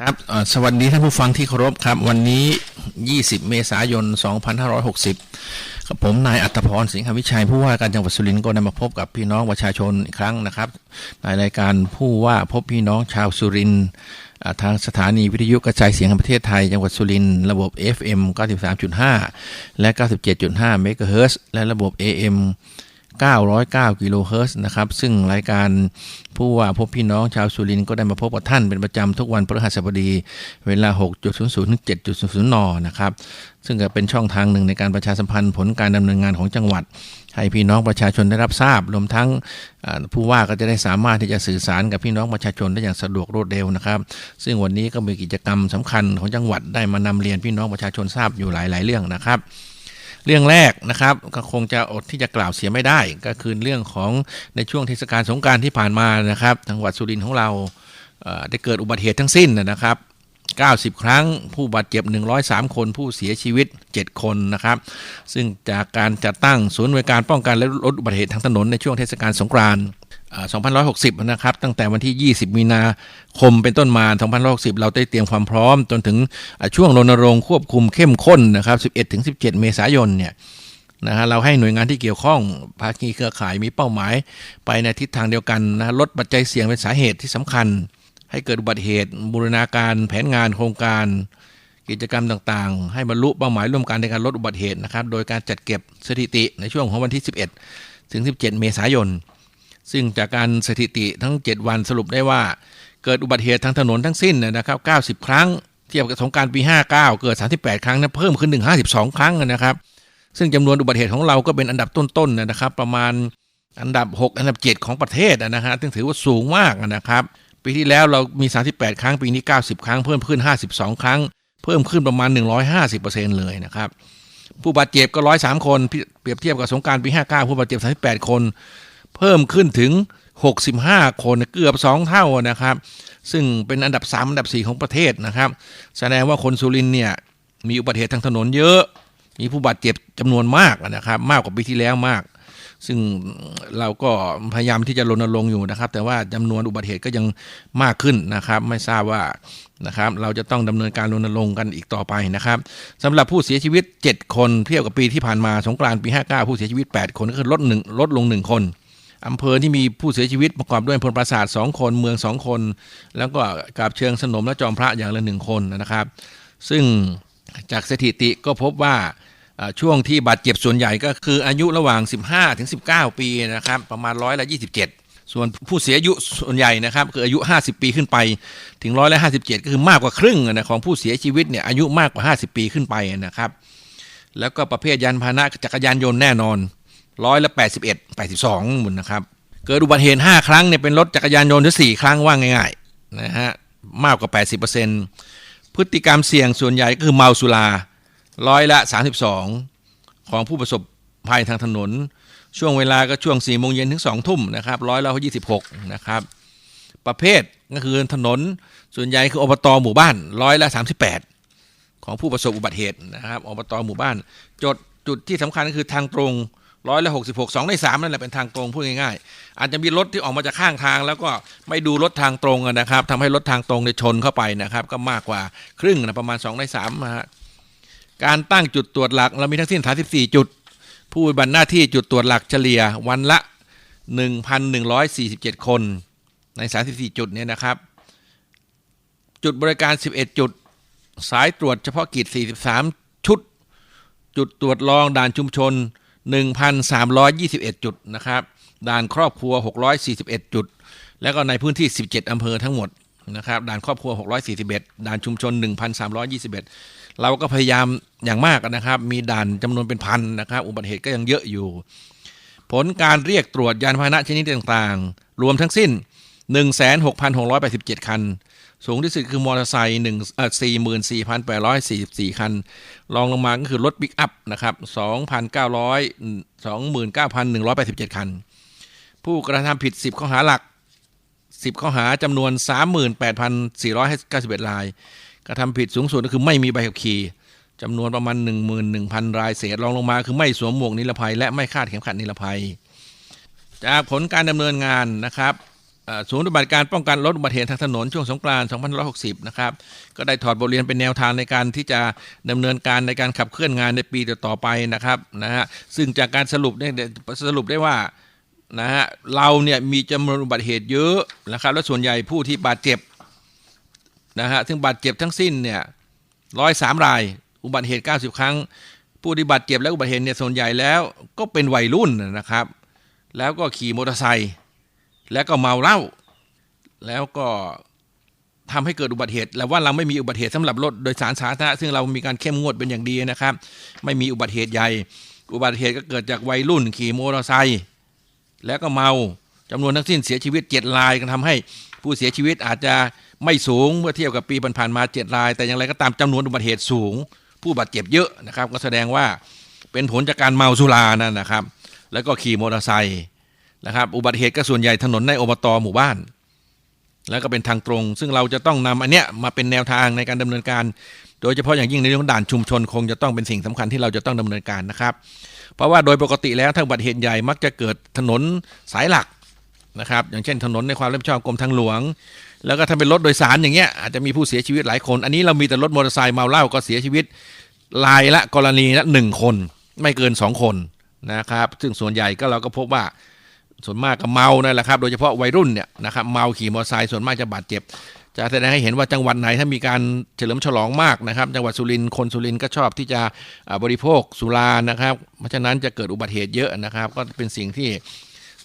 ครับสวัสดีท่านผู้ฟังที่เคารพครับ วันนี้ 20 เมษายน 2560ครับผมนายอัตพรสิงห์วิชัยผู้ว่าการจังหวัดสุรินทร์ก็ได้มาพบกับพี่น้องประชาชนอีกครั้งนะครับ ในรายการผู้ว่าพบพี่น้องชาวสุรินทร์ทางสถานีวิทยุกระจายเสียงแห่งประเทศไทย จังหวัดสุรินทร์ระบบ FM 93.5 และ 97.5 เมกะเฮิรตซ์และระบบ AM 909กิโลเฮิรตซ์นะครับ ซึ่งรายการผู้ว่าพบพี่น้องชาวสุรินทร์ก็ได้มาพบกับท่านเป็นประจำทุกวันพฤหัสบดี เวลา 6.00ถึง7.00 น นะครับ ซึ่งก็เป็นช่องทางหนึ่งในการประชาสัมพันธ์ผลการดำเนินงานของจังหวัด ให้พี่น้องประชาชนได้รับทราบ รวมทั้งผู้ว่าก็จะได้สามารถที่จะสื่อสารกับพี่น้องประชาชนได้อย่างสะดวกรวดเร็วนะครับ ซึ่งวันนี้ก็มีกิจกรรมสำคัญของจังหวัดได้มานำเรียนพี่น้องประชาชนทราบอยู่หลาย ๆ เรื่องนะครับ เรื่องแรกนะครับก็คงจะอดที่จะกล่าวเสียไม่ได้ ก็คือเรื่องของในช่วงเทศกาลสงการที่ผ่านมานะครับจังหวัดสุรินทร์ของเราได้เกิดอุบัติเหตุทั้งสิ้นนะครับ90 ครั้ง ผู้บาดเจ็บ 103 คน ผู้เสียชีวิต 7 คนนะครับ ซึ่งจากการจัดตั้งศูนย์บริการป้องกันและลดอุบัติเหตุทางถนนในช่วงเทศกาลสงกรานต์ 2560 นะครับ ตั้งแต่วันที่ 20 มีนาคมเป็นต้นมา 2560 เราได้เตรียมความพร้อม จนถึงช่วงรณรงค์ควบคุมเข้มข้นนะครับ 11-17 เมษายนเนี่ยนะฮะเราให้หน่วยงานที่เกี่ยวข้องภาคีเครือข่ายมีเป้าหมาย ไปในทิศทางเดียวกันนะลดปัจจัยเสี่ยงเป็นสาเหตุที่สำคัญ ให้เกิดอุบัติเหตุ บูรณาการแผนงานโครงการ กิจกรรมต่างๆ ให้บรรลุเป้าหมายร่วมกันในการลดอุบัติเหตุนะครับโดยการจัดเก็บสถิติในช่วงของวันที่ 11 ถึง 17 เมษายน ซึ่งจากการสถิติทั้ง 7 วันสรุปได้ว่า เกิดอุบัติเหตุทางถนนทั้งสิ้นนะครับ 90 ครั้ง เทียบกับสงกรารปี 59 เกิด 38 ครั้งนะเพิ่มขึ้นถึง52 ครั้งนะครับ ซึ่งจำนวนอุบัติเหตุของเราก็เป็นอันดับต้นๆนะครับ ประมาณอันดับ 6 อันดับ 7 ของประเทศนะฮะซึ่งถือว่าสูงมากนะครับ ปีที่แล้วเรามี 38 ครั้ง ปีนี้ 90 ครั้ง เพิ่มขึ้น 52 ครั้ง เพิ่มขึ้นประมาณ 150%เลยนะครับผู้บาดเจ็บก็103คน เปรียบเทียบกับสงกรารปี59ผู้บาดเจ็บ38คน เพิ่มขึ้นถึง 65 คนเกือบ 2 เท่านะครับ ซึ่งเป็นอันดับ 3 อันดับ 4 ของประเทศนะครับ แสดงว่าคนสุรินเนี่ยมีอุบัติเหตุทางถนนเยอะ มีผู้บาดเจ็บจำนวนมากนะครับ มากกว่าปีที่แล้วมาก ซึ่งเราก็พยายามที่จะรณรงค์อยู่นะครับ แต่ว่าจำนวนอุบัติเหตุก็ยังมากขึ้นนะครับ ไม่ทราบว่านะครับ เราจะต้องดำเนินการรณรงค์กันอีกต่อไปนะครับสำหรับผู้เสียชีวิต 7 คนเทียบกับปีที่ผ่านมาสงกรานต์ปี 59 ผู้เสียชีวิต 8 คนก็คือลดหนึ่งลดลง 1 คน อำเภอที่มีผู้เสียชีวิตประกอบด้วยอำเภอปราสาท2คนเมือง2คน แล้วก็กาบเชิงสนมและจอมพระอย่างละหนึ่งคนนะครับ ซึ่งจากสถิติก็พบว่าอ่าช่วงที่บาดเจ็บส่วนใหญ่ก็คืออายุระหว่าง 15 ถึง 19 ปีนะครับ ประมาณร้อยละ27 ส่วนผู้เสียอายุส่วนใหญ่นะครับคืออายุ 50 ปีขึ้นไป ถึงร้อยละ57 ก็คือมากกว่าครึ่งนะของผู้เสียชีวิตเนี่ยอายุมากกว่า 50 ปีขึ้นไปนะครับ แล้วก็ประเภทยานพาหนะจักรยานยนต์แน่นอน ร้อยละ81 82หมุนนะครับ เกิดอุบัติเหตุ5ครั้งเนี่ยเป็นรถจักรยานยนต์ถึง4ครั้งว่าง่ายๆนะฮะมากกว่า 80%พฤติกรรมเสี่ยงส่วนใหญ่ก็คือเมาสุราร้อยละ 32 ของผู้ประสบภัยทางถนน ช่วงเวลาก็ช่วง4โมงเย็นถึง2ทุ่มนะครับร้อยละ26 นะครับ ประเภทก็คือถนนส่วนใหญ่คืออบตหมู่บ้านร้อยละ 38 ของผู้ประสบอุบัติเหตุนะครับอบตหมู่บ้าน จดจุดที่สำคัญก็คือทางตรง ร้อยละ66 2ใน3นั่นแหละเป็นทางตรงพูดง่ายๆ อาจจะมีรถที่ออกมาจากข้างทาง แล้วก็ไม่ดูรถทางตรงนะครับทำให้รถทางตรงเนี่ยชนเข้าไปนะครับ ก็มากกว่าครึ่งนะประมาณ2ใน3นะฮะการตั้งจุดตรวจหลัก เรามีทั้งสิ้น34จุด ผู้ปฏิบัติหน้าที่จุดตรวจหลักเฉลี่ยวันละ1,147คนใน34จุดเนี่ยนะครับ จุดบริการ11จุดสายตรวจเฉพาะกิจ43ชุด จุดตรวจรองด่านชุมชน 1,321 จุดนะครับ ด่านครอบครัว 641 จุด แล้วก็ในพื้นที่ 17 อำเภอทั้งหมดนะครับ ด่านครอบครัว 641 ด่านชุมชน 1,321 เราก็พยายามอย่างมากนะครับ มีด่านจำนวนเป็นพันนะครับ อุบัติเหตุก็ยังเยอะอยู่ ผลการเรียกตรวจยานพาหนะชนิดต่างๆ รวมทั้งสิ้น 16,687 คัน สูงที่สุดคือมอเตอร์ไซค์หนึ่งเอ่อสี่หมื่นสี่พันแปดร้อยสี่สิบสี่คันรองลงมาก็คือรถบิ๊กอัพนะครับสองพันเก้าร้อยสองหมื่นเก้าพันหนึ่งร้อยแปดสิบเจ็ดคัน ผู้กระทำผิดสิบข้อหาหลักสิบข้อหาจำนวนสามหมื่นแปดพันสี่ร้อยเก้าสิบเอ็ดราย กระทำผิดสูงสุดก็คือไม่มีใบขับขี่จำนวนประมาณหนึ่งหมื่นหนึ่งพันรายเศษรองลงมาคือไม่สวมหมวกนิรภัย และไม่คาดเข็มขัดนิรภัย จากผลการดำเนินงานนะครับ ศูนย์ปฏิบัติการป้องกันลดอุบัติเหตุทางถนนช่วงสงกรานต์2560 นะครับ ก็ได้ถอดบทเรียนเป็นแนวทางในการที่จะดำเนินการในการขับเคลื่อนงานในปีต่อไปนะครับนะฮะซึ่งจากการสรุปเนี่ยสรุปได้ว่านะฮะเราเนี่ยมีจำนวนอุบัติเหตุเยอะนะครับ และส่วนใหญ่ผู้ที่บาดเจ็บนะฮะซึ่งบาดเจ็บทั้งสิ้นเนี่ยร้อยสามราย อุบัติเหตุ 90 ครั้ง ผู้ที่บาดเจ็บและอุบัติเหตุเนี่ยส่วนใหญ่แล้วก็เป็นวัยรุ่นนะครับ แล้วก็ขี่มอเตอร์ไซค์ แล้วก็เมาเหล้าแล้วก็ทำให้เกิดอุบัติเหตุ แล้วว่าเราไม่มีอุบัติเหตุสำหรับรถโดยสารสาธารณะซึ่งเรามีการเข้มงวดเป็นอย่างดีนะครับ ไม่มีอุบัติเหตุใหญ่ อุบัติเหตุก็เกิดจากวัยรุ่นขี่มอเตอร์ไซค์แล้วก็เมาจำนวนทั้งสิ้นเสียชีวิตเจ็ดรายก็ทำให้ผู้เสียชีวิตอาจจะไม่สูงเมื่อเทียบกับปีผ่านๆมาเจ็ดราย แต่อย่างไรก็ตามจำนวนอุบัติเหตุสูง ผู้บาดเจ็บเยอะนะครับ ก็แสดงว่าเป็นผลจากการเมาสุรานั่นนะครับ แล้วก็ขี่มอเตอร์ไซค์ นะครับอุบัติเหตุก็ส่วนใหญ่ถนนในอบตหมู่บ้าน แล้วก็เป็นทางตรง ซึ่งเราจะต้องนำอันเนี้ยมาเป็นแนวทางในการดำเนินการ โดยเฉพาะอย่างยิ่งในเรื่องด่านชุมชนคงจะต้องเป็นสิ่งสำคัญที่เราจะต้องดำเนินการนะครับ เพราะว่าโดยปกติแล้วถ้าอุบัติเหตุใหญ่มักจะเกิดถนนสายหลักนะครับ อย่างเช่นถนนในความรับผิดชอบกรมทางหลวง แล้วก็ถ้าเป็นรถโดยสารอย่างเงี้ยอาจจะมีผู้เสียชีวิตหลายคน อันนี้เรามีแต่รถมอเตอร์ไซค์เมาเหล้าก็เสียชีวิตรายละกรณีละหนึ่งคน ไม่เกินสองคนนะครับ ซึ่งส่วนใหญ่ก็เราก็พบว่า ส่วนมากก็เมานั่นแหละครับ โดยเฉพาะวัยรุ่นเนี่ยนะครับเมาขี่มอเตอร์ไซค์ส่วนมากจะบาดเจ็บ จะแสดงให้เห็นว่าจังหวัดไหนถ้ามีการเฉลิมฉลองมากนะครับ จังหวัดสุรินทร์คนสุรินทร์ก็ชอบที่จะบริโภคสุรานะครับ เพราะฉะนั้นจะเกิดอุบัติเหตุเยอะนะครับ ก็เป็นสิ่งที่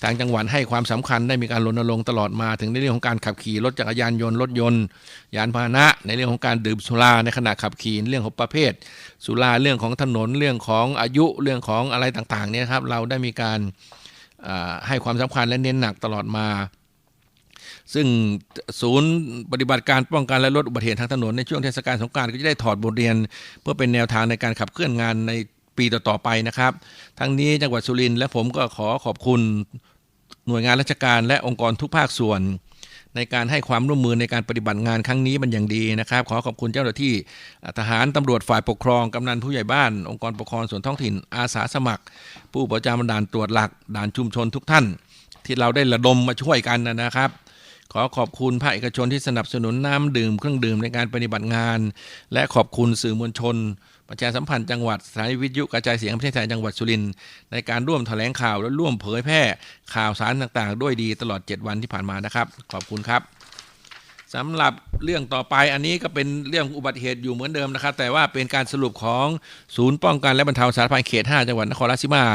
ทางจังหวัดให้ความสำคัญได้มีการรณรงค์ตลอดมาถึงในเรื่องของการขับขี่รถจักรยานยนต์รถยนต์ ยานพาหนะ ในเรื่องของการดื่มสุราในขณะขับขี่เรื่องของประเภท สุราเรื่องของถนนเรื่องของอายุเรื่องของอะไรต่างๆเนี่ยครับเราได้มีการ ให้ความสำคัญและเน้นหนักตลอดมา ซึ่งศูนย์ปฏิบัติการป้องกันและลดอุบัติเหตุทางถนนในช่วงเทศกาลสงกรานต์ก็จะได้ถอดบทเรียน เพื่อเป็นแนวทางในการขับเคลื่อนงานในปีต่อๆไปนะครับ ทั้งนี้จังหวัดสุรินทร์และผมก็ขอขอบคุณหน่วยงานราชการและองค์กรทุกภาคส่วน ในการให้ความร่วมมือในการปฏิบัติงานครั้งนี้มันอย่างดีนะครับ ขอขอบคุณเจ้าหน้าที่ทหารตำรวจฝ่ายปกครองกำนันผู้ใหญ่บ้าน องค์กรปกครองส่วนท้องถิ่นอาสาสมัคร ผู้ประจำด่านตรวจหลักด่านชุมชนทุกท่าน ที่เราได้ระดมมาช่วยกันนะครับขอขอบคุณภาคเอกชนที่สนับสนุนน้ำดื่มเครื่องดื่มในการปฏิบัติงาน และขอบคุณสื่อมวลชน ประชาสัมพันธ์จังหวัดสถานีวิทยุกระจายเสียงประเทศไทยจังหวัดสุรินทร์ในการร่วมแถลงข่าวและร่วมเผยแพร่ข่าวสารต่างๆ ด้วยดีตลอด 7 วันที่ผ่านมานะครับ ขอบคุณครับสำหรับเรื่องต่อไปอันนี้ก็เป็นเรื่องอุบัติเหตุอยู่เหมือนเดิมนะครับ แต่ว่าเป็นการสรุปของศูนย์ป้องกันและบรรเทาสาธารณภัยเขต 5 จังหวัดนครราชสีมา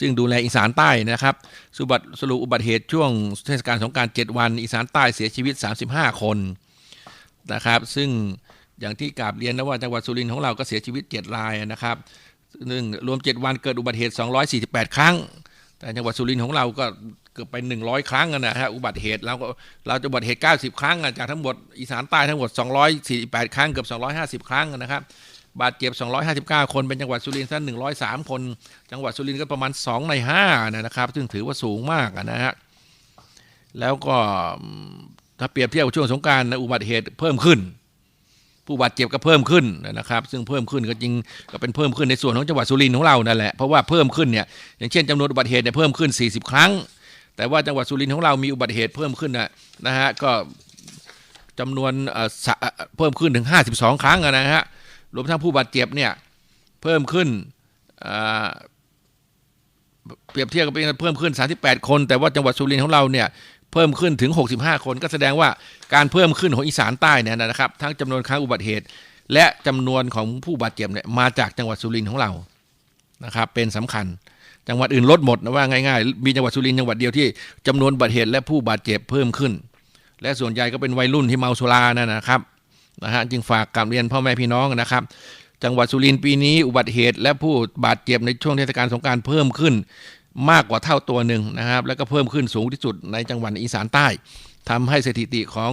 ซึ่งดูแลอีสานใต้นะครับสรุปสรุปอุบัติเหตุช่วงเทศกาลสงกราร 7 วันอีสานใต้เสียชีวิต 35 คนนะครับ ซึ่ง อย่างที่กาบเรียนนะว่าจังหวัดสุรินทร์ของเราก็เสียชีวิต 7 รายนะครับซึ่งรวม 7 วันเกิดอุบัติเหตุ 248 ครั้ง แต่จังหวัดสุรินทร์ของเราก็เกือบไป 100 ครั้งนะฮะอุบัติเหตุเราก็เราจะอุบัติเหตุ 90 ครั้งอะจากทั้งหมดอีสานใต้ทั้งหมด 248 ครั้งเกือบ 250 ครั้งนะครับบาดเจ็บ 259 คนเป็นจังหวัดสุรินทร์ท่าน103 คน จังหวัดสุรินทร์ก็ประมาณ 2 ใน5นะครับ ซึ่งถือว่าสูงมากนะฮะแล้วก็ถ้าเปรียบเทียบกับช่วงสงการอุบัติเหตุเพิ่มขึ้น ผู้บาดเจ็บก็เพิ่มขึ้นนะครับ ซึ่งเพิ่มขึ้นก็จริงก็เป็นเพิ่มขึ้นในส่วนของจังหวัดสุรินทร์ของเรานั่นแหละเพราะว่าเพิ่มขึ้นเนี่ยอย่างเช่นจำนวนอุบัติเหตุเนี่ยเพิ่มขึ้น 40 ครั้ง แต่ว่าจังหวัดสุรินทร์ของเรามีอุบัติเหตุเพิ่มขึ้นนะนะฮะก็จำนวนเอ่อสะเพิ่มขึ้นถึง 52 ครั้งนะฮะรวมทั้งผู้บาดเจ็บเนี่ยเพิ่มขึ้นอ่าเปรียบเทียบกับปีนั้นเพิ่มขึ้น 38 คน แต่ว่าจังหวัดสุรินทร์ของเราเนี่ย เพิ่มขึ้นถึง 65 คน ก็แสดงว่าการเพิ่มขึ้นของอีสานใต้เนี่ยนะครับ ทั้งจำนวนครั้งอุบัติเหตุ และจำนวนของผู้บาดเจ็บเนี่ยมาจากจังหวัดสุรินทร์ของเรานะครับ เป็นสำคัญ จังหวัดอื่นลดหมดนะว่าง่ายๆ มีจังหวัดสุรินทร์จังหวัดเดียวที่จำนวนอุบัติเหตุและผู้บาดเจ็บเพิ่มขึ้น และส่วนใหญ่ก็เป็นวัยรุ่นที่เมาสุรานั่นนะครับนะฮะจึงฝากกลับเรียนพ่อแม่พี่น้องนะครับ จังหวัดสุรินทร์ปีนี้อุบัติเหตุ และผู้บาดเจ็บในช่วงเทศกาลสงการเพิ่มขึ้น มากกว่าเท่าตัวหนึ่งนะครับ แล้วก็เพิ่มขึ้นสูงที่สุดในจังหวัดอีสานใต้ทำให้สถิติของ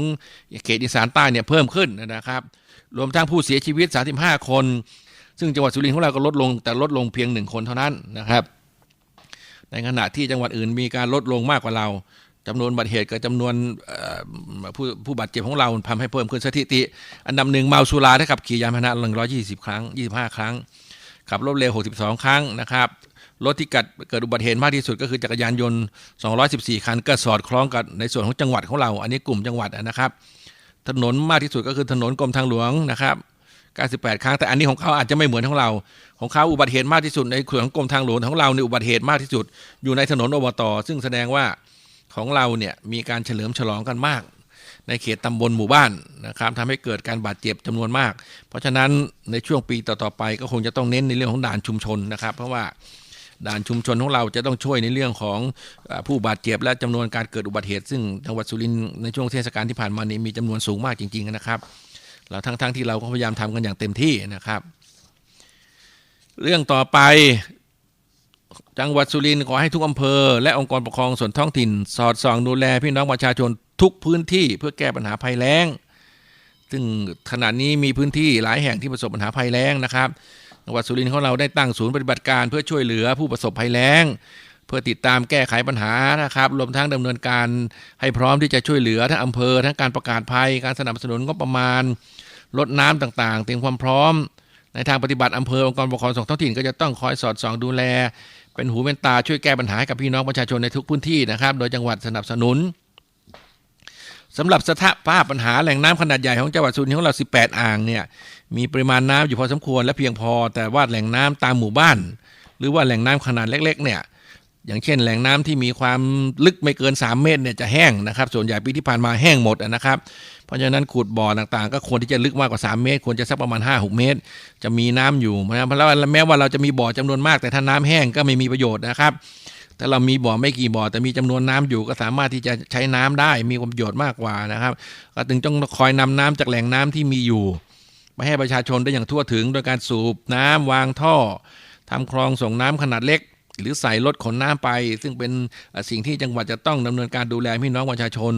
เขตอีสานใต้เนี่ยเพิ่มขึ้นนะครับ รวมทั้งผู้เสียชีวิต 35 คน ซึ่งจังหวัดสุรินทร์ของเราก็ลดลงแต่ลดลงเพียงหนึ่งคนเท่านั้นนะครับ ในขณะที่จังหวัดอื่นมีการลดลงมากกว่าเราจำนวนบัติเหตุกับจำนวนผู้ผู้บาดเจ็บของเราทำให้เพิ่มขึ้นสถิติ อันดับหนึ่งเมาสุราได้ขับขี่ยานพาหนะ120 ครั้ง 25 ครั้งขับรถเร็ว 62 ครั้งนะครับ รถที่กิดเกิดอุบัติเหตุมากที่สุดก็คือจักรยานยนต์ 214 คันก็สอดคล้องกับในส่วนของจังหวัดของเรา อันนี้กลุ่มจังหวัดนะครับ ถนนมากที่สุดก็คือถนนกรมทางหลวงนะครับ98 ครั้ง แต่อันนี้ของเขาอาจจะไม่เหมือนของเรา ของเขาอุบัติเหตุมากที่สุดในส่วนของกรมทางหลวงของเราในอุบัติเหตุมากที่สุด อยู่ในถนนอบต ซึ่งแสดงว่าของเราเนี่ยมีการเฉลิมฉลองกันมาก ในเขตตำบลหมู่บ้านนะครับทำให้เกิดการบาดเจ็บจำนวนมาก เพราะฉะนั้นในช่วงปีต่อๆไปก็คงจะต้องเน้นในเรื่องของด่านชุมชนนะครับ เพราะว่า ด่านชุมชนของเราจะต้องช่วยในเรื่องของผู้บาดเจ็บและจำนวนการเกิดอุบัติเหตุ ซึ่งจังหวัดสุรินทร์ในช่วงเทศกาลที่ผ่านมานี้มีจำนวนสูงมากจริง ๆนะครับเราทั้งๆที่เราก็พยายามทำกันอย่างเต็มที่นะครับ เรื่องต่อไปจังหวัดสุรินทร์ขอให้ทุกอำเภอ และองค์กรปกครองส่วนท้องถิ่น สอดส่องดูแลพี่น้องประชาชนทุกพื้นที่เพื่อแก้ปัญหาภัยแล้ง ซึ่งขณะนี้มีพื้นที่หลายแห่งที่ประสบปัญหาภัยแล้งนะครับ จังหวัดสุรินทร์ของเราได้ตั้งศูนย์ปฏิบัติการเพื่อช่วยเหลือผู้ประสบภัยแล้ง เพื่อติดตามแก้ไขปัญหานะครับรวมทั้งดำเนินการให้พร้อมที่จะช่วยเหลือทั้งอำเภอทั้งการประกาศภัย การสนับสนุนงบประมาณลดน้ำต่างๆ เตรียมความพร้อม ในทางปฏิบัติอำเภอองค์กรปกครองส่งท้องถิ่นก็จะต้องคอยสอดส่องดูแล เป็นหูเป็นตาช่วยแก้ปัญหาให้กับพี่น้องประชาชนในทุกพื้นที่นะครับ โดยจังหวัดสนับสนุนสำหรับสถาภาพปัญหาแหล่งน้ำขนาดใหญ่ของจังหวัดสุรินทร์ของเรา 18 อ่างเนี่ย มีปริมาณน้ำอยู่พอสมควรและเพียงพอ แต่ว่าแหล่งน้ำตามหมู่บ้าน หรือว่าแหล่งน้ำขนาดเล็ก ๆ เนี่ยอย่างเช่น แหล่งน้ำที่มีความลึกไม่เกิน 3 เมตรเนี่ยจะแห้งนะครับ ส่วนใหญ่ปีที่ผ่านมาแห้งหมดนะครับ เพราะฉะนั้นขุดบ่อต่างๆ ก็ควรที่จะลึกมากกว่า 3 เมตร ควรจะสักประมาณ 5-6 เมตร จะมีน้ำอยู่นะครับแล้วแม้ว่าเราจะมีบ่อจำนวนมากแต่ถ้าน้ำแห้งก็ไม่มีประโยชน์นะครับถ้าเรามีบ่อไม่กี่บ่อแต่มีจำนวนน้ำอยู่ก็สามารถที่จะใช้น้ำได้มีประโยชน์มากกว่านะครับ ก็ถึงต้องคอยนำน้ำจากแหล่งน้ำที่มีอยู่ มาให้ประชาชนได้อย่างทั่วถึง โดยการสูบน้ำวางท่อทำคลองส่งน้ำขนาดเล็ก หรือใส่รถขนน้ำไป ซึ่งเป็นสิ่งที่จังหวัดจะต้องดำเนินการดูแลพี่น้องประชาชน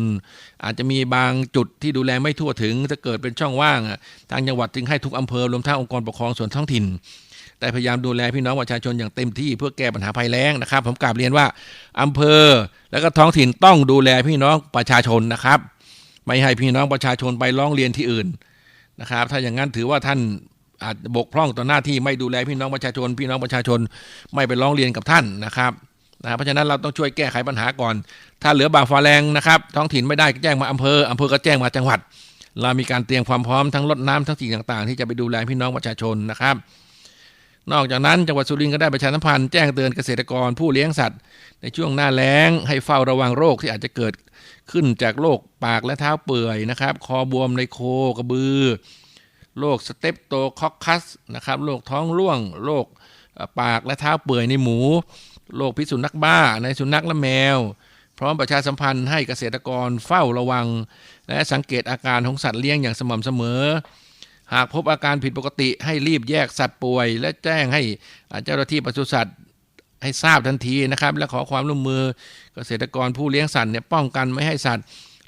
อาจจะมีบางจุดที่ดูแลไม่ทั่วถึงจะเกิดเป็นช่องว่าง ทางจังหวัดจึงให้ทุกอำเภอรวมทั้งองค์กรปกครองส่วนท้องถิ่นแต่พยายามดูแลพี่น้องประชาชนอย่างเต็มที่เพื่อแก้ปัญหาภัยแล้งนะครับ ผมกราบเรียนว่าอำเภอและก็ท้องถิ่นต้องดูแลพี่น้องประชาชนนะครับ ไม่ให้พี่น้องประชาชนไปร้องเรียนที่อื่น นะครับ ถ้าอย่างนั้นถือว่าท่านอาจบกพร่องต่อหน้าที่ไม่ดูแลพี่น้องประชาชน พี่น้องประชาชนไม่ไปร้องเรียนกับท่านนะครับนะเพราะฉะนั้นเราต้องช่วยแก้ไขปัญหาก่อน ถ้าเหลือบางฟ้าแรงนะครับท้องถิ่นไม่ได้ก็แจ้งมาอำเภออำเภอก็แจ้งมาจังหวัด เรามีการเตรียมความพร้อมทั้งรถน้ำทั้งสิ่งต่าง ๆ ที่จะไปดูแลพี่น้องประชาชนนะครับ นอกจากนั้นจังหวัดสุรินทร์ก็ได้ประชาสัมพันธ์แจ้งเตือนเกษตรกรผู้เลี้ยงสัตว์ ในช่วงหน้าแล้งให้เฝ้าระวังโรคที่อาจจะเกิด ขึ้นจากโรคปากและเท้าเปื่อยนะครับ คอบวมในโคกระบือ โรคสเตปโตคอคัสนะครับ โรคท้องร่วง โรคปากและเท้าเปื่อยในหมู โรคพิษสุนัขบ้าในสุนัขและแมว พร้อมประชาสัมพันธ์ให้เกษตรกรเฝ้าระวัง และสังเกตอาการของสัตว์เลี้ยงอย่างสม่ำเสมอ หากพบอาการผิดปกติให้รีบแยกสัตว์ป่วย และแจ้งให้เจ้าหน้าที่ปศุสัตว์ให้ทราบทันทีนะครับ และขอความร่วมมือ เกษตรกรผู้เลี้ยงสัตว์เนี่ยป้องกันไม่ให้สัตว์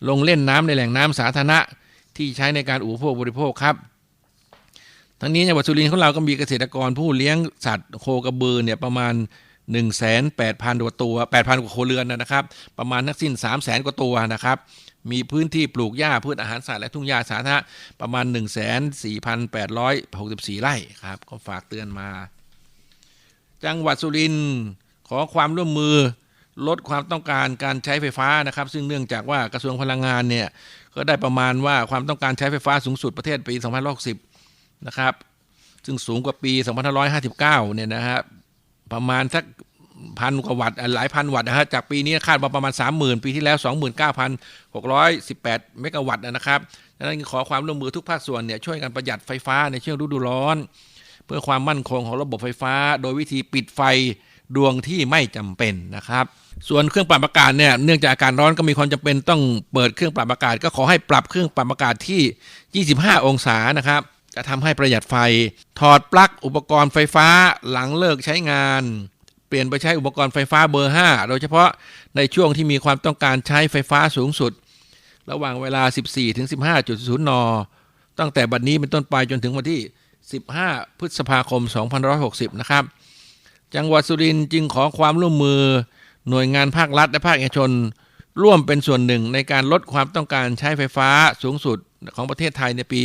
ลงเล่นน้ำในแหล่งน้ำสาธารณะที่ใช้ในการอุปโภคบริโภคครับ ทั้งนี้จังหวัดสุรินทร์ของเราก็มีเกษตรกรผู้เลี้ยงสัตว์โคกระบือเนี่ยประมาณ 1 8 0 0 0 0กว่าตัว 8,000 กว่าโคเรือนนะครับ ประมาณทั้งสิ้น 3 0 0 0 0 0 กว่าตัวนะครับมีพื้นที่ปลูกหญ้าพืชอาหารสัตว์และทุ่งหญ้าสาธารณะประมาณ 1 4 8 6 4 ไร่ครับ ก็ฝากเตือนมา จังหวัดสุรินทร์ขอความร่วมมือ ลดความต้องการการใช้ไฟฟ้านะครับ ซึ่งเนื่องจากว่ากระทรวงพลังงานเนี่ยก็ได้ประมาณว่าความต้องการใช้ไฟฟ้าสูงสุดประเทศปี 2560 นะครับ ซึ่งสูงกว่าปี 2559 เนี่ยนะฮะประมาณสักพันกว่าวัตต์หลายพันวัตต์นะฮะจากปีนี้คาดว่าประมาณ 30,000 ปีที่แล้ว 29,618 เมกะวัตต์นะครับดังนั้นขอความร่วมมือทุกภาคส่วนเนี่ยช่วยกันประหยัดไฟฟ้าในช่วงฤดูร้อน เพื่อความมั่นคงของระบบไฟฟ้า โดยวิธีปิดไฟ ดวงที่ไม่จำเป็นนะครับ ส่วนเครื่องปรับอากาศเนี่ยเนื่องจากอากาศร้อนก็มีความจำเป็นต้องเปิดเครื่องปรับอากาศ ก็ขอให้ปรับเครื่องปรับอากาศที่ 25 องศานะครับจะทำให้ประหยัดไฟ ถอดปลั๊กอุปกรณ์ไฟฟ้าหลังเลิกใช้งาน เปลี่ยนไปใช้อุปกรณ์ไฟฟ้าเบอร์ 5 โดยเฉพาะในช่วงที่มีความต้องการใช้ไฟฟ้าสูงสุด ระหว่างเวลา 14ถึง15.0 น ตั้งแต่บัดนี้เป็นต้นไปจนถึงวันที่ 15 พฤษภาคม 2560 นะครับ จังหวัดสุรินทร์จึงขอความร่วมมือ หน่วยงานภาครัฐและภาคเอกชน ร่วมเป็นส่วนหนึ่งในการลดความต้องการใช้ไฟฟ้าสูงสุดของประเทศไทยในปี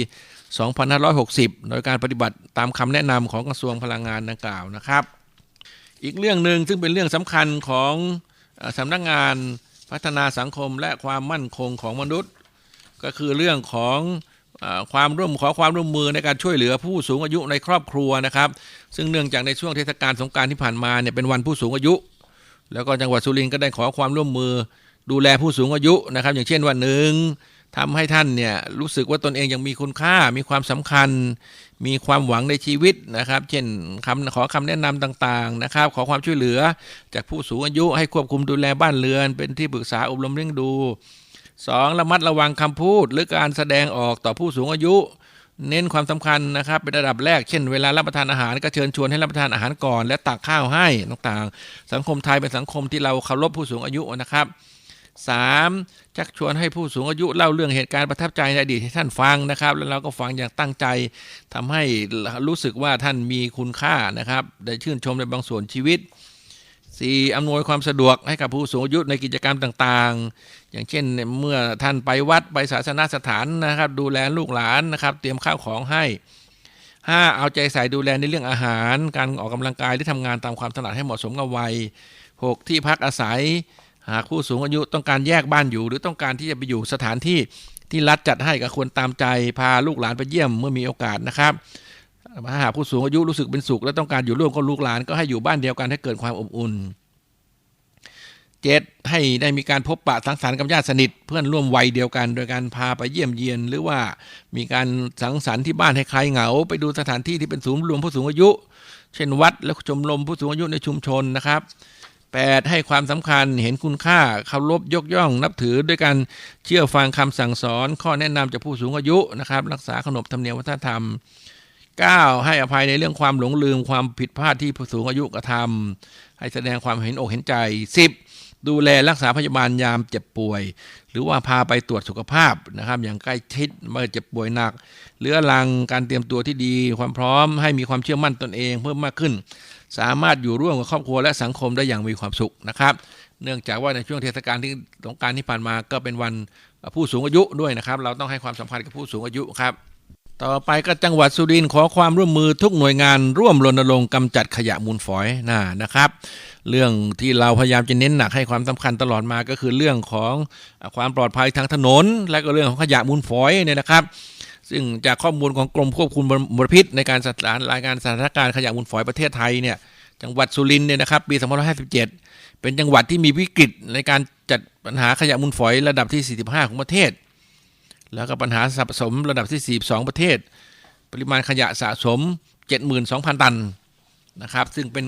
2560 โดยการปฏิบัติตามคำแนะนำของกระทรวงพลังงานดังกล่าวนะครับ อีกเรื่องหนึ่งซึ่งเป็นเรื่องสำคัญของสำนักงานพัฒนาสังคมและความมั่นคงของมนุษย์ ก็คือเรื่องของ ความร่วมขอความร่วมมือในการช่วยเหลือผู้สูงอายุในครอบครัวนะครับ ซึ่งเนื่องจากในช่วงเทศกาลสงการที่ผ่านมาเนี่ยเป็นวันผู้สูงอายุ แล้วก็จังหวัดสุรินทร์ก็ได้ขอความร่วมมือ ดูแลผู้สูงอายุนะครับ อย่างเช่นว่าหนึ่งทำให้ท่านเนี่ยรู้สึกว่าตนเองยังมีคุณค่า มีความสำคัญ มีความหวังในชีวิตนะครับ เช่นคำขอคำแนะนำต่างๆนะครับ ขอความช่วยเหลือจากผู้สูงอายุให้ควบคุมดูแลบ้านเรือน เป็นที่ปรึกษาอบรมเลี้ยงดู สองระมัดระวังคำพูดหรือการแสดงออกต่อผู้สูงอายุ เน้นความสำคัญนะครับเป็นระดับแรกเช่นเวลารับประทานอาหารก็เชิญชวนให้รับประทานอาหารก่อน และตักข้าวให้ต่างๆ สังคมไทยเป็นสังคมที่เราเคารพผู้สูงอายุนะครับสามชักชวนให้ผู้สูงอายุเล่าเรื่องเหตุการณ์ประทับใจในอดีตให้ท่านฟังนะครับ แล้วเราก็ฟังอย่างตั้งใจทำให้รู้สึกว่าท่านมีคุณค่านะครับได้ชื่นชมในบางส่วนชีวิต สี่อำนวยความสะดวกให้กับผู้สูงอายุในกิจกรรมต่างๆ อย่างเช่นเมื่อท่านไปวัดไปศาสนสถานนะครับ ดูแลลูกหลานนะครับ เตรียมข้าวของให้ห้าเอาใจใส่ดูแลในเรื่องอาหาร การออกกำลังกายหรือทำงานตามความถนัดให้เหมาะสมกับวัยหกที่พักอาศัย หากผู้สูงอายุต้องการแยกบ้านอยู่ หรือต้องการที่จะไปอยู่สถานที่ที่รัฐจัดให้ก็ควรตามใจพาลูกหลานไปเยี่ยมเมื่อมีโอกาสนะครับ ถ้าหากผู้สูงอายุรู้สึกเป็นสุข และต้องการอยู่ร่วมกับลูกหลาน ก็ให้อยู่บ้านเดียวกันให้เกิดความอบอุ่นเจ็ดให้ได้มีการพบปะสังสรรค์กับญาติสนิท เพื่อนร่วมวัยเดียวกัน โดยการพาไปเยี่ยมเยียน หรือว่ามีการสังสรรค์ที่บ้านให้ใครเหงา ไปดูสถานที่ที่เป็นศูนย์รวมผู้สูงอายุ เช่นวัดและชมรมผู้สูงอายุในชุมชนนะครับ 8. ให้ความสำคัญเห็นคุณค่าเคารพยกย่อง นับถือด้วยการเชื่อฟังคำสั่งสอน ข้อแนะนำจากผู้สูงอายุนะครับ รักษาขนบธรรมเนียมวัฒนธรรม 9. ให้อภัยในเรื่องความหลงลืมความผิดพลาดที่ผู้สูงอายุกระทำให้แสดงความเห็นอกเห็นใจ 10. ดูแลรักษาพยาบาลยามเจ็บป่วย หรือว่าพาไปตรวจสุขภาพนะครับ อย่างใกล้ชิดเมื่อเจ็บป่วยหนักเรื้อรังการเตรียมตัวที่ดี ความพร้อมให้มีความเชื่อมั่นตนเองเพิ่มมากขึ้น สามารถอยู่ร่วมกับครอบครัวและสังคมได้อย่างมีความสุขนะครับ เนื่องจากว่าในช่วงเทศกาลที่สงการที่ผ่านมาก็เป็นวันผู้สูงอายุด้วยนะครับ เราต้องให้ความสำคัญกับผู้สูงอายุครับ ต่อไปก็จังหวัดสุรินทร์ขอความร่วมมือทุกหน่วยงานร่วมรณรงค์กำจัดขยะมูลฝอยนะนะครับ เรื่องที่เราพยายามจะเน้นหนักให้ความสำคัญตลอดมาก็คือเรื่องของความปลอดภัยทางถนน และก็เรื่องของขยะมูลฝอยเนี่ยนะครับ ซึ่งจากข้อมูลของกรมควบคุมมลพิษในการสถานรายงานสถานการณ์ขยะมูลฝอยประเทศไทยเนี่ยจังหวัดสุรินทร์เนี่ยนะครับปี2557 เป็นจังหวัดที่มีวิกฤตในการจัดปัญหาขยะมูลฝอยระดับที่ 45 ของประเทศ แล้วก็ปัญหาสะสมระดับที่ 42 ประเทศ ปริมาณขยะสะสม 72,000 ตันนะครับซึ่งเป็น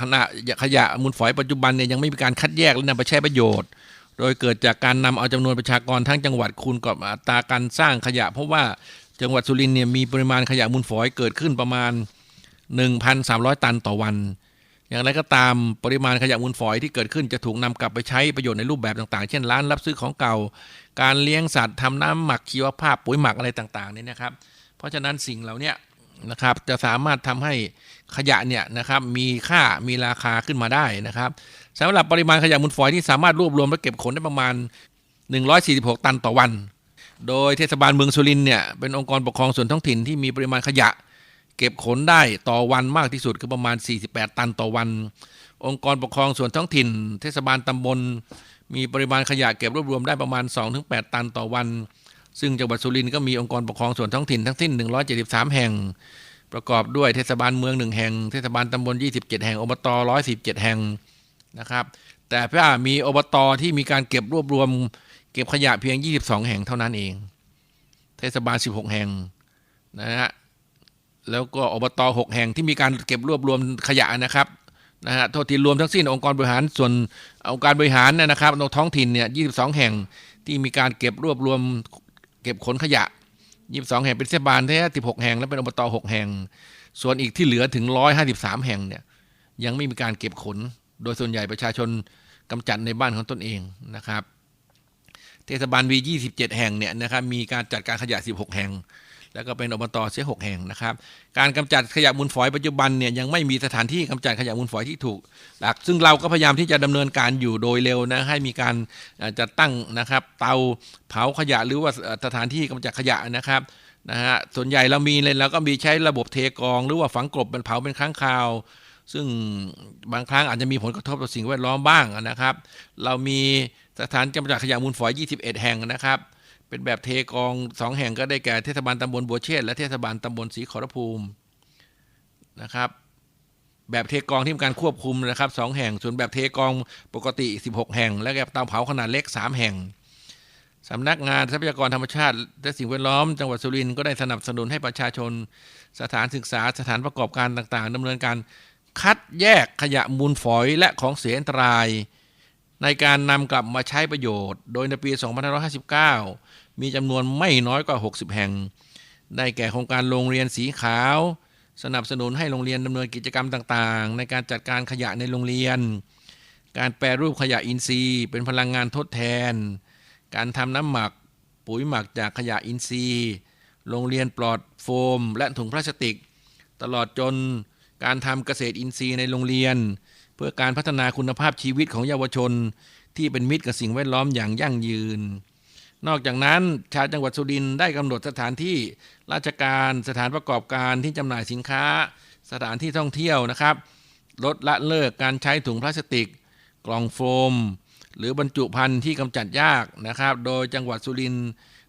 ขณะขยะมูลฝอยปัจจุบันเนี่ยยังไม่มีการคัดแยกและนำไปใช้ประโยชน์ โดยเกิดจากการนำเอาจำนวนประชากรทั้งจังหวัดคูณกับอัตราการสร้างขยะ เพราะว่าจังหวัดสุรินทร์เนี่ยมีปริมาณขยะมูลฝอยเกิดขึ้นประมาณ 1,300 ตันต่อวัน อย่างไรก็ตามปริมาณขยะมูลฝอยที่เกิดขึ้นจะถูกนำกลับไปใช้ประโยชน์ในรูปแบบต่างๆ เช่นร้านรับซื้อของเก่า การเลี้ยงสัตว์ทำน้ำหมักชีวภาพปุ๋ยหมักอะไรต่างๆนี่นะครับ เพราะฉะนั้นสิ่งเหล่านี้นะครับจะสามารถทำให้ขยะเนี่ยนะครับมีค่ามีราคาขึ้นมาได้นะครับสำหรับปริมาณขยะมูลฝอยที่สามารถรวบรวมและเก็บขนได้ประมาณ 146 ตันต่อวัน โดยเทศบาลเมืองสุรินเนี่ยเป็นองค์กรปกครองส่วนท้องถิ่นที่มีปริมาณขยะ เก็บขนได้ต่อวันมากที่สุดคือประมาณ 48 ตันต่อวัน องค์กรปกครองส่วนท้องถิ่น เทศบาลตำบล มีปริมาณขยะเก็บรวบรวมได้ประมาณ 2-8 ตันต่อวัน ซึ่งจังหวัดสุรินทร์ก็มีองค์กรปกครองส่วนท้องถิ่นทั้งสิ้น 173 แห่ง ประกอบด้วยเทศบาลเมือง 1 แห่ง เทศบาลตำบล 27 แห่ง อบต 117 แห่งนะครับ แต่เพื่อมีอบตที่มีการเก็บรวบรวม เก็บขยะเพียง 22 แห่งเท่านั้นเอง เทศบาล 16 แห่งนะฮะ แล้วก็อบต6แห่งที่มีการเก็บรวบรวมขยะนะครับนะฮะโทษทีรวมทั้งสิ้นองค์กรบริหารส่วนองค์การบริหารนะครับท้องถิ่นเนี่ย22แห่งที่มีการเก็บรวบรวมเก็บขนขยะ 22 แห่งเป็นเทศบาลแท้16 แห่งและเป็นอบต6แห่ง ส่วนอีกที่เหลือถึง 153 แห่งเนี่ยยังไม่มีการเก็บขน โดยส่วนใหญ่ประชาชนกำจัดในบ้านของตนเองนะครับ เทศบาลวี 27 แห่งเนี่ยนะครับมีการจัดการขยะ 16 แห่ง แล้วก็เป็นอบตเสียหกแห่งนะครับ การกำจัดขยะมูลฝอยปัจจุบันเนี่ยยังไม่มีสถานที่กำจัดขยะมูลฝอยที่ถูกหลัก ซึ่งเราก็พยายามที่จะดำเนินการอยู่โดยเร็วนะให้มีการจัดตั้งนะครับเตาเผาขยะหรือว่าสถานที่กำจัดขยะนะครับนะฮะส่วนใหญ่เรามีเลยเราก็มีใช้ระบบเทกอง หรือว่าฝังกลบเป็นเผาเป็นครั้งคราว ซึ่งบางครั้งอาจจะมีผลกระทบต่อสิ่งแวดล้อมบ้างนะครับ เรามีสถานกำจัดขยะมูลฝอย 21 แห่งนะครับ เป็นแบบเทกอง2แห่งก็ได้แก่เทศบาลตำบลบัวเชษและเทศบาลตำบลศรีขอรภูมินะครับ แบบเทกองที่มีการควบคุมนะครับสองแห่ง ส่วนแบบเทกองปกติ 16 แห่ง และแบบเตาเผาขนาดเล็ก 3 แห่งสำนักงานทรัพยากรธรรมชาติ และสิ่งแวดล้อมจังหวัดสุรินทร์ก็ได้สนับสนุนให้ประชาชน สถานศึกษาสถานประกอบการต่างๆดำเนินการคัดแยกขยะมูลฝอยและของเสียอันตราย ในการนำกลับมาใช้ประโยชน์ โดยในปี 2559 มีจำนวนไม่น้อยกว่า 60 แห่ง ได้แก่โครงการโรงเรียนสีขาว สนับสนุนให้โรงเรียนดำเนินกิจกรรมต่างๆ ในการจัดการขยะในโรงเรียน การแปรรูปขยะอินทรีย์ เป็นพลังงานทดแทน การทำน้ำหมัก ปุ๋ยหมักจากขยะอินทรีย์ โรงเรียนปลอดโฟม และถุงพลาสติก ตลอดจนการทำเกษตรอินทรีย์ในโรงเรียน พื่อการพัฒนาคุณภาพชีวิตของเยาวชนที่เป็นมิตรกับสิ่งแวดล้อมอย่างยั่งยืน นอกจากนั้นชาวจังหวัดสุรินทร์ได้กำหนดสถานที่ราชการสถานประกอบการที่จำหน่ายสินค้า สถานที่ท่องเที่ยวนะครับ ลดละเลิกการใช้ถุงพลาสติก กล่องโฟม หรือบรรจุภัณฑ์ที่กำจัดยากนะครับ โดยจังหวัดสุรินทร์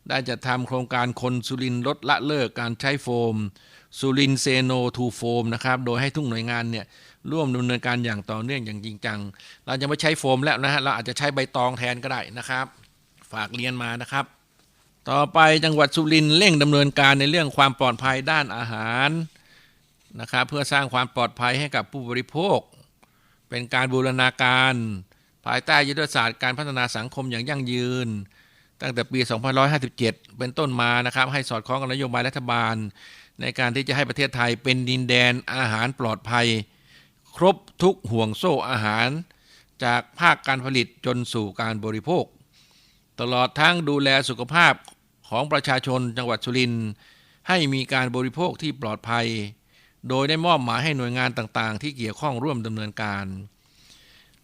ได้จัดทำโครงการคนสุรินทร์ลดละเลิกการใช้โฟม สุรินเซโนทูโฟมนะครับ โดยให้ทุกหน่วยงานเนี่ยร่วมดำเนินการอย่างต่อเนื่องอย่างจริงจัง เราจะไม่ใช้โฟมแล้วนะฮะ เราอาจจะใช้ใบตองแทนก็ได้นะครับ ฝากเรียนมานะครับ ต่อไปจังหวัดสุรินทร์เร่งดำเนินการในเรื่องความปลอดภัยด้านอาหารนะครับ เพื่อสร้างความปลอดภัยให้กับผู้บริโภค เป็นการบูรณาการ ภายใต้ยุทธศาสตร์การพัฒนาสังคมอย่างยั่งยืน ตั้งแต่ปี 2557 เป็นต้นมานะครับ ให้สอดคล้องกับนโยบายรัฐบาล ในการที่จะให้ประเทศไทยเป็นดินแดนอาหารปลอดภัย ครบทุกห่วงโซ่อาหาร จากภาคการผลิตจนสู่การบริโภค ตลอดทั้งดูแลสุขภาพของประชาชนจังหวัดสุรินทร์ให้มีการบริโภคที่ปลอดภัย โดยได้มอบหมายให้หน่วยงานต่างๆ ที่เกี่ยวข้องร่วมดำเนินการ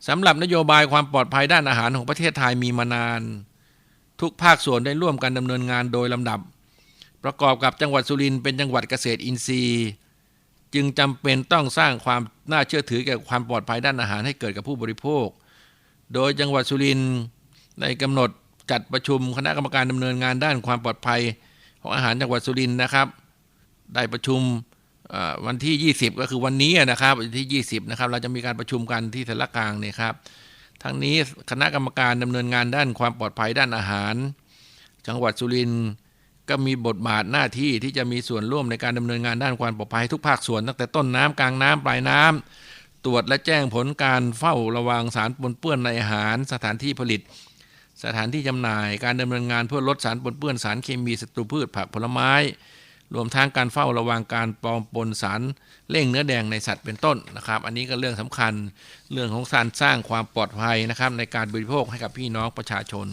สำหรับนโยบายความปลอดภัยด้านอาหารของประเทศไทยมีมานาน ทุกภาคส่วนได้ร่วมกันดำเนินงานโดยลำดับ ประกอบกับจังหวัดสุรินทร์เป็นจังหวัดเกษตรอินทรีย์ จึงจำเป็นต้องสร้างความน่าเชื่อถือเกี่ยวกับความปลอดภัยด้านอาหารให้เกิดกับผู้บริโภค โดยจังหวัดสุรินทร์ได้กำหนดจัดประชุมคณะกรรมการดำเนินงานด้านความปลอดภัยของอาหารจังหวัดสุรินทร์นะครับ ได้ประชุมวันที่ 20 ก็คือวันนี้นะครับวันที่ 20 นะครับ เราจะมีการประชุมกันที่สารกลางเนี่ยครับ ทั้งนี้คณะกรรมการดำเนินงานด้านความปลอดภัยด้านอาหาร จังหวัดสุรินทร์ ก็มีบทบาทหน้าที่ที่จะมีส่วนร่วมในการดำเนินงานด้านความปลอดภัยทุกภาคส่วนตั้งแต่ต้นน้ำกลางน้ำปลายน้ำตรวจและแจ้งผลการเฝ้าระวังสารปนเปื้อนในอาหาร สถานที่ผลิต สถานที่จำหน่าย การดำเนินงานเพื่อลดสารปนเปื้อนสารเคมีศัตรูพืชผักผลไม้ รวมทั้งการเฝ้าระวังการปลอมปนสารเร่งเนื้อแดงในสัตว์เป็นต้นนะครับ อันนี้ก็เรื่องสำคัญเรื่องของการสร้างความปลอดภัยนะครับในการบริโภคให้กับพี่น้องประชาชน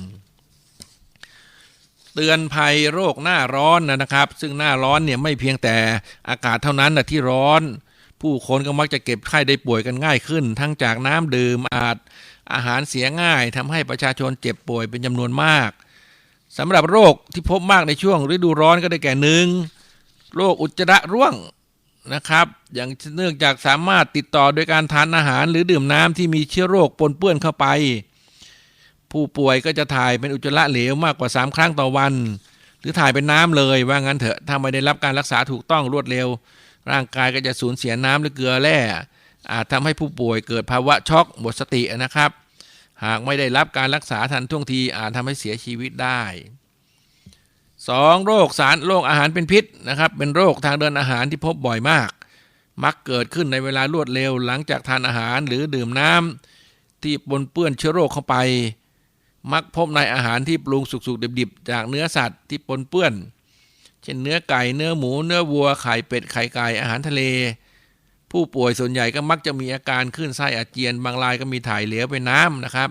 เตือนภัยโรคหน้าร้อนนะครับ ซึ่งหน้าร้อนเนี่ยไม่เพียงแต่อากาศเท่านั้นนะที่ร้อน ผู้คนก็มักจะเก็บไข้ได้ป่วยกันง่ายขึ้น ทั้งจากน้ำดื่มอาจอาหารเสียง่ายทำให้ประชาชนเจ็บป่วยเป็นจำนวนมากสำหรับโรคที่พบมากในช่วงฤดูร้อนก็ได้แก่หนึ่งโรคอุจจาระร่วงนะครับ อย่างเนื่องจากสามารถติดต่อโดยการทานอาหารหรือดื่มน้ำที่มีเชื้อโรคปนเปื้อนเข้าไป ผู้ป่วยก็จะถ่ายเป็นอุจจาระเหลวมากกว่า 3 ครั้งต่อวัน หรือถ่ายเป็นน้ำเลยว่างั้นเถอะถ้าไม่ได้รับการรักษาถูกต้องรวดเร็ว ร่างกายก็จะสูญเสียน้ำหรือเกลือแร่อาจทำให้ผู้ป่วยเกิดภาวะช็อกหมดสตินะครับ หากไม่ได้รับการรักษาทันท่วงทีอาจทำให้เสียชีวิตได้ 2. โรคสารโรคอาหารเป็นพิษนะครับ เป็นโรคทางเดินอาหารที่พบบ่อยมาก มักเกิดขึ้นในเวลารวดเร็วหลังจากทานอาหารหรือดื่มน้ำที่ปนเปื้อนเชื้อโรคเข้าไป มักพบในอาหารที่ปรุงสุกๆดิบๆ จากเนื้อสัตว์ที่ปนเปื้อน เช่นเนื้อไก่เนื้อหมู เนื้อวัวไข่เป็ดไข่ไก่อาหารทะเล ผู้ป่วยส่วนใหญ่ก็มักจะมีอาการขึ้นไส้อาเจียน บางรายก็มีถ่ายเหลวเป็นน้ำนะครับ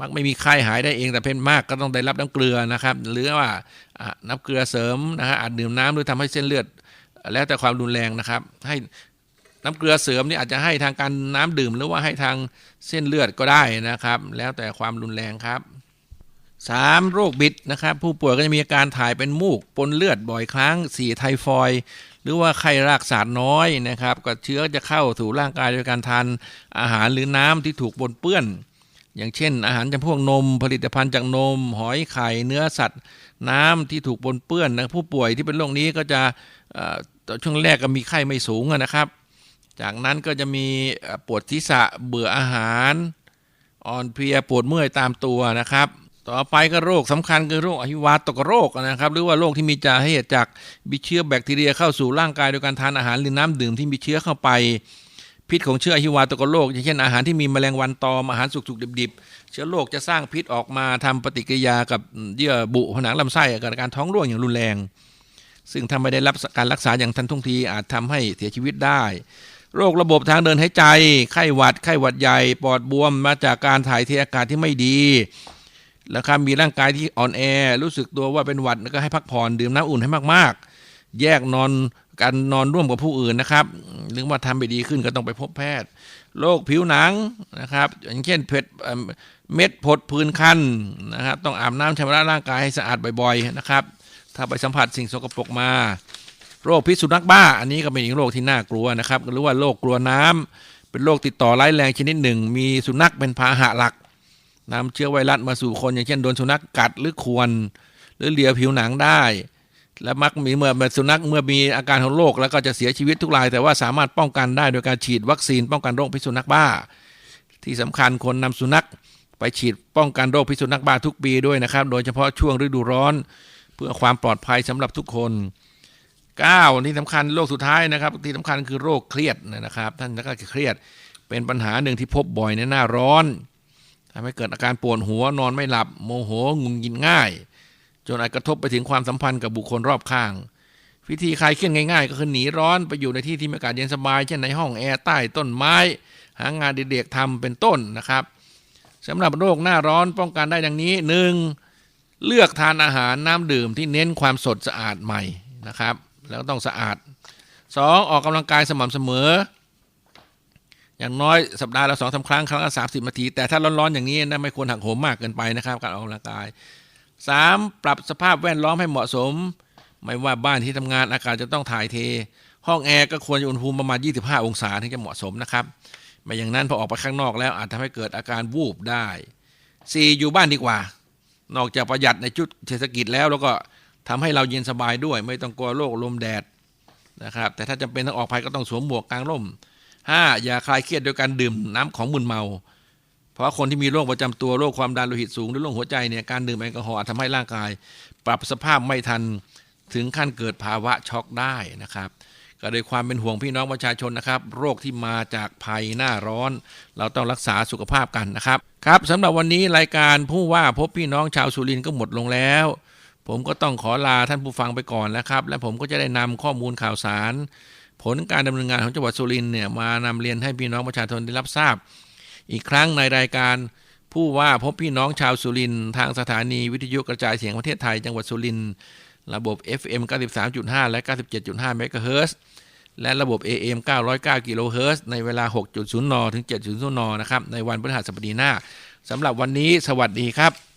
มักไม่มีไข้หายได้เองแต่เพ่นมากก็ต้องได้รับน้ำเกลือนะครับ หรือว่าน้ำเกลือเสริมนะฮะอาจดื่มน้ำหรือทำให้เส้นเลือด แล้วแต่ความรุนแรงนะครับ ให้ น้ำเกลือเสริมนี่อาจจะให้ทางการน้ำดื่ม หรือว่าให้ทางเส้นเลือดก็ได้นะครับ แล้วแต่ความรุนแรงครับสามโรคบิดนะครับ ผู้ป่วยก็จะมีอาการถ่ายเป็นมูกปนเลือดบ่อยครั้งสี่ไทฟอยหรือว่าไข้รากสาดน้อยนะครับ ก็เชื้อจะเข้าสู่ร่างกายโดยการทานอาหารหรือน้ำที่ถูกปนเปื้อน อย่างเช่น อาหารจำพวกนม ผลิตภัณฑ์จากนม หอยไข่เนื้อสัตว์ น้ำที่ถูกปนเปื้อนนะผู้ป่วยที่เป็นโรคนี้ก็จะเอ่อช่วงแรกก็มีไข้ไม่สูงนะครับ จากนั้นก็จะมีปวดศีรษะเบื่ออาหารอ่อนเพลียปวดเมื่อยตามตัวนะครับ ต่อไปก็โรคสำคัญคือโรคอหิวาตกโรคนะครับ หรือว่าโรคที่มีจากเหตุจากมีเชื้อแบคทีเรียเข้าสู่ร่างกายโดยการทานอาหารหรือน้ำดื่มที่มีเชื้อเข้าไปพิษของเชื้ออหิวาตกโรคอย่างเช่นอาหารที่มีแมลงวันตอมอาหารสุกๆดิบๆ เชื้อโรคจะสร้างพิษออกมาทำปฏิกิริยากับเยื่อบุผนังลำไส้เกิดการท้องร่วงอย่างรุนแรง ซึ่งถ้าไม่ได้รับการรักษาอย่างทันท่วงทีอาจทำให้เสียชีวิตได้ โรคระบบทางเดินหายใจ ไข้หวัด ไข้หวัดใหญ่ ปอดบวมมาจากการถ่ายเทอากาศที่ไม่ดีแล้วครับมีร่างกายที่อ่อนแอ รู้สึกตัวว่าเป็นหวัดแล้วก็ให้พักผ่อนดื่มน้ำอุ่นให้มากๆ แยกนอนการนอนร่วมกับผู้อื่นนะครับหรือว่าทำไปดีขึ้นก็ต้องไปพบแพทย์โรคผิวหนังนะครับ อย่างเช่นเพดเอ่อเม็ดผดผื่นคันนะครับ ต้องอาบน้ำชำระร่างกายให้สะอาดบ่อยๆนะครับ ถ้าไปสัมผัสสิ่งสกปรกมา โรคพิษสุนัขบ้า อันนี้ก็เป็นอีกโรคที่น่ากลัวนะครับหรือว่าโรคกลัวน้ำเป็นโรคติดต่อร้ายแรงชนิดหนึ่ง มีสุนัขเป็นพาหะหลักนำเชื้อไวรัสมาสู่คนอย่างเช่นโดนสุนัขกัดหรือข่วนหรือเลียผิวหนังได้ และมักมีเมื่อสุนัขเมื่อมีอาการของโรคแล้วก็จะเสียชีวิตทุกราย แต่ว่าสามารถป้องกันได้โดยการฉีดวัคซีนป้องกันโรคพิษสุนัขบ้า ที่สำคัญคนนำสุนัขไปฉีดป้องกันโรคพิษสุนัขบ้าทุกปีด้วยนะครับ โดยเฉพาะช่วงฤดูร้อน เพื่อความปลอดภัยสำหรับทุกคน 9ที่สำคัญโรคสุดท้ายนะครับที่สำคัญคือโรคเครียดนะครับ ท่านก็เครียดเป็นปัญหาหนึ่งที่พบบ่อยในหน้าร้อนทำให้เกิดอาการปวดหัวนอนไม่หลับ โมโหงุนงินง่าย จนอาจกระทบไปถึงความสัมพันธ์กับบุคคลรอบข้าง วิธีคลายเครียดง่าย ๆ ก็คือหนีร้อนไปอยู่ในที่ที่มีอากาศเย็นสบายเช่นในห้องแอร์ใต้ต้นไม้ หางานเด็กๆทำเป็นต้นนะครับสำหรับโรคหน้าร้อนป้องกันได้ดังนี้หนึ่งเลือกทานอาหารน้ำดื่มที่เน้นความสดสะอาดใหม่นะครับ แล้วต้องสะอาด 2. ออกกำลังกายสม่ำเสมอ อย่างน้อยสัปดาห์ละสองสาครั้งครั้งละสามสิบนาที แต่ถ้าร้อนๆอย่างนี้นะไม่ควรหักโหมมากเกินไปนะครับ การออกกำลังกาย 3. ปรับสภาพแวดล้อมให้เหมาะสม ไม่ว่าบ้านที่ทำงานอากาศจะต้องถ่ายเท ห้องแอร์ก็ควรจะอุณหภูมิประมาณ 25 องศาถึงจะเหมาะสมนะครับไม่อย่างนั้นพอออกไปข้างนอกแล้วอาจทำให้เกิดอาการวูบได้ 4. อยู่บ้านดีกว่า นอกจากประหยัดในจุดเศรษฐกิจแล้วแล้วก็ ทำให้เราเย็นสบายด้วย ไม่ต้องกลัวโรคลมแดดนะครับ แต่ถ้าจำเป็นต้องออกไปก็ต้องสวมหมวกกางร่ม 5. อย่าคลายเครียดโดยการดื่มน้ำของมึนเมา เพราะคนที่มีโรคประจำตัวโรคความดันโลหิตสูงหรือโรคหัวใจเนี่ยการดื่มแอลกอฮอล์อาจทำให้ร่างกาย ปรับสภาพไม่ทันถึงขั้นเกิดภาวะช็อกได้นะครับก็โดยความเป็นห่วงพี่น้องประชาชนนะครับ โรคที่มาจากภัยหน้าร้อน เราต้องรักษาสุขภาพกันนะครับ ครับสำหรับวันนี้รายการผู้ว่าพบพี่น้องชาวสุรินทร์ก็หมดลงแล้ว ผมก็ต้องขอลาท่านผู้ฟังไปก่อนแล้วครับ และผมก็จะได้นำข้อมูลข่าวสาร ผลการดำเนินงานของจังหวัดสุรินทร์เนี่ยมานำเรียนให้พี่น้องประชาชนได้รับทราบ อีกครั้งในรายการผู้ว่าพบพี่น้องชาวสุรินทร์ทางสถานีวิทยุกระจายเสียงประเทศไทยจังหวัดสุรินทร์ระบบ FM 93.5 และ 97.5เมกะเฮิรตซ์และระบบ AM 909กิโลเฮิรตซ์ในเวลา 6.0 น ถึง 7.0 น นะครับ ในวันพฤหัสบดีหน้าสำหรับวันนี้สวัสดีครับ